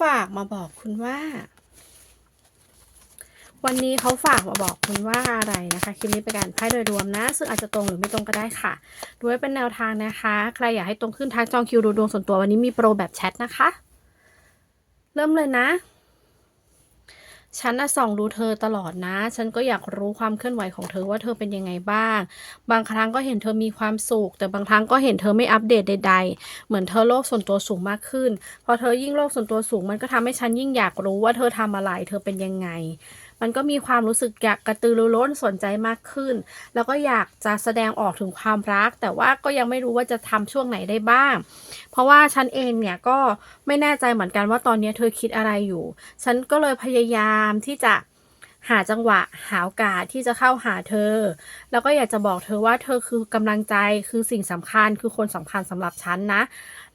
ฝากมาบอกคุณว่า วันนี้เขาฝากมาบอกคุณว่าอะไรนะคะคลิปนี้เป็นการไพ่โดยรวมนะ ซึ่งอาจจะตรงหรือไม่ตรงก็ได้ค่ะดูไว้เป็นแนวทางนะคะ ใครอยากให้ตรงขึ้นทักจองคิวดูดวงส่วนตัววันนี้มีโปรแบบแชทนะคะ เริ่มเลยนะ ฉันน่ะส่องดูเธอตลอดนะ ฉันก็อยากรู้ความเคลื่อนไหวของเธอว่าเธอเป็นยังไงบ้าง บางครั้งก็เห็นเธอมีความสุข แต่บางครั้งก็เห็นเธอไม่อัปเดตใด ๆ เหมือนเธอโลกส่วนตัวสูงมากขึ้น พอเธอยิ่งโลกส่วนตัวสูงมันก็ทำให้ฉันยิ่งอยากรู้ว่าเธอทำอะไร เธอเป็นยังไง มันก็มีความรู้สึกอยากกระตือรือร้นสนใจมากขึ้น แล้วก็อยากจะแสดงออกถึงความรัก แต่ว่าก็ยังไม่รู้ว่าจะทำช่วงไหนได้บ้าง เพราะว่าฉันเองเนี่ยก็ไม่แน่ใจเหมือนกันว่าตอนนี้เธอคิดอะไรอยู่ ฉันก็เลยพยายามที่จะ หาจังหวะหาโอกาสที่จะเข้าหาเธอ แล้วก็อยากจะบอกเธอว่าเธอคือกำลังใจคือสิ่งสำคัญคือคนสำคัญสำหรับฉันนะ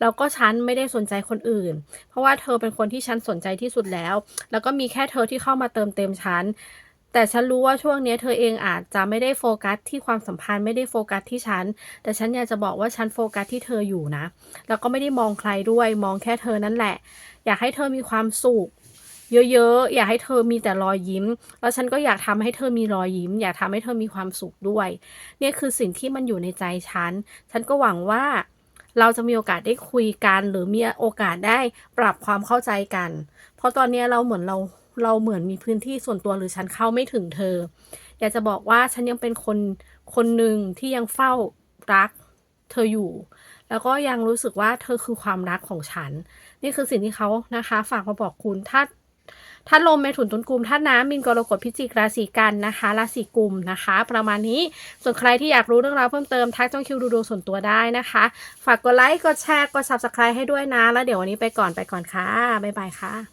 แล้วก็ฉันไม่ได้สนใจคนอื่น เพราะว่าเธอเป็นคนที่ฉันสนใจที่สุดแล้ว แล้วก็มีแค่เธอที่เข้ามาเติมเต็มฉันแต่ฉันรู้ว่าช่วงนี้เธอเองอาจจะไม่ได้โฟกัสที่ความสัมพันธ์ไม่ได้โฟกัสที่ฉัน แต่ฉันอยากจะบอกว่าฉันโฟกัสที่เธออยู่นะ แล้วก็ไม่ได้มองใครด้วยมองแค่เธอนั่นแหละ อยากให้เธอมีความสุข เยอะๆ อยากให้เธอมีแต่รอยยิ้ม แล้วฉันก็อยากทำให้เธอมีรอยยิ้ม อยากทำให้เธอมีความสุขด้วย เนี่ยคือสิ่งที่มันอยู่ในใจฉัน ฉันก็หวังว่าเราจะมีโอกาสได้คุยกัน หรือมีโอกาสได้ปรับความเข้าใจกัน เพราะตอนนี้เราเหมือนเราเราเหมือนมีพื้นที่ส่วนตัวหรือฉันเข้าไม่ถึงเธอ อยากจะบอกว่าฉันยังเป็นคนคนหนึ่งที่ยังเฝ้ารักเธออยู่ แล้วก็ยังรู้สึกว่าเธอคือความรักของฉัน นี่คือสิ่งที่เขานะคะ ฝากมาบอกคุณถ้า ถ้าลมเมถุนตุนกลุ่มถ้าน้ำมินกรกฎพิจิกราศีกันนะคะ ราศีกุมนะคะ ประมาณนี้ ส่วนใครที่อยากรู้เรื่องราวเพิ่มเติมทักจ้องคิวดูดวงส่วนตัวได้นะคะ ฝากกดไลค์ กดแชร์ กด subscribe ให้ด้วยนะ แล้วเดี๋ยววันนี้ไปก่อนไปก่อนค่ะ บ๊ายบายค่ะ